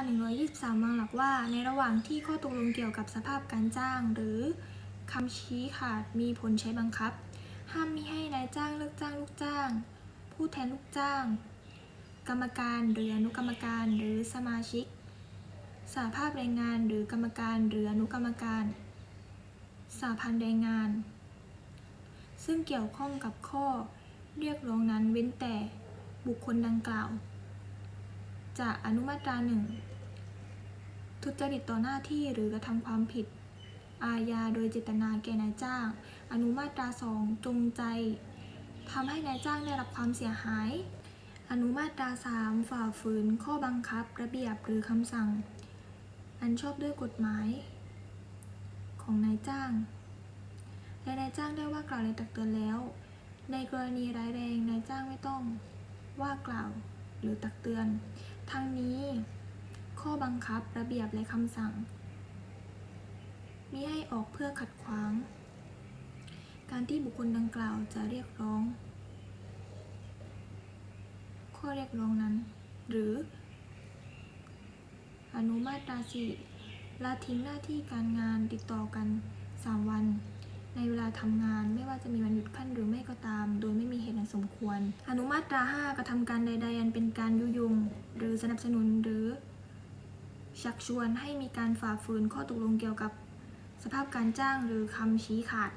123วางหลักว่า ในระหว่างที่ข้อตกลงเกี่ยวกับสภาพการจ้าง หรือคำชี้ขาดมีผลใช้บังคับ ห้ามมิให้นายจ้างเลิกจ้างลูกจ้าง ผู้แทนลูกจ้าง กรรมการหรืออนุกรรมการหรือสมาชิกสหภาพแรงงานหรือกรรมการหรืออนุกรรมการสหพันธ์แรงงาน ซึ่งเกี่ยวข้องกับข้อเรียกร้องนั้นเว้นแต่บุคคลดังกล่าว จากอนุมาตราหนึ่งทุจริตต่อหน้าที่หรือกระทำความผิด อาญาโดยเจตนาแก่นายจ้าง อนุมาตราสองจงใจทำให้นายจ้างได้รับความเสียหาย อนุมาตราสามฝ่าฝืนข้อบังคับ ระเบียบหรือคำสั่ง อันชอบด้วยกฎหมาย ของนายจ้าง และนายจ้างได้ว่ากล่าวและตักเตือนแล้ว ในกรณีร้ายแรงนายจ้างไม่ต้องว่ากล่าว หรือตักเตือน ทั้งนี้ ข้อบังคับระเบียบและคำสั่งมิให้ออกเพื่อขัดขวาง การที่บุคคลดังกล่าวจะเรียกร้อง ข้อเรียกร้องนั้น หรือ อนุมาตราสีละทิ้งหน้าที่การงานติดต่อกัน 3 วัน ในเวลาทำงานไม่ว่าจะมีวันหยุดขั้นหรือไม่ก็ตาม โดยไม่มีเหตุอันสมควร อนุมาตรา 5 กระทำการใดๆอันเป็นการยุยง หรือสนับสนุนหรือ ชักชวนให้มีการฝ่าฝืนข้อตกลงเกี่ยวกับ สภาพการจ้างหรือคำชี้ขาด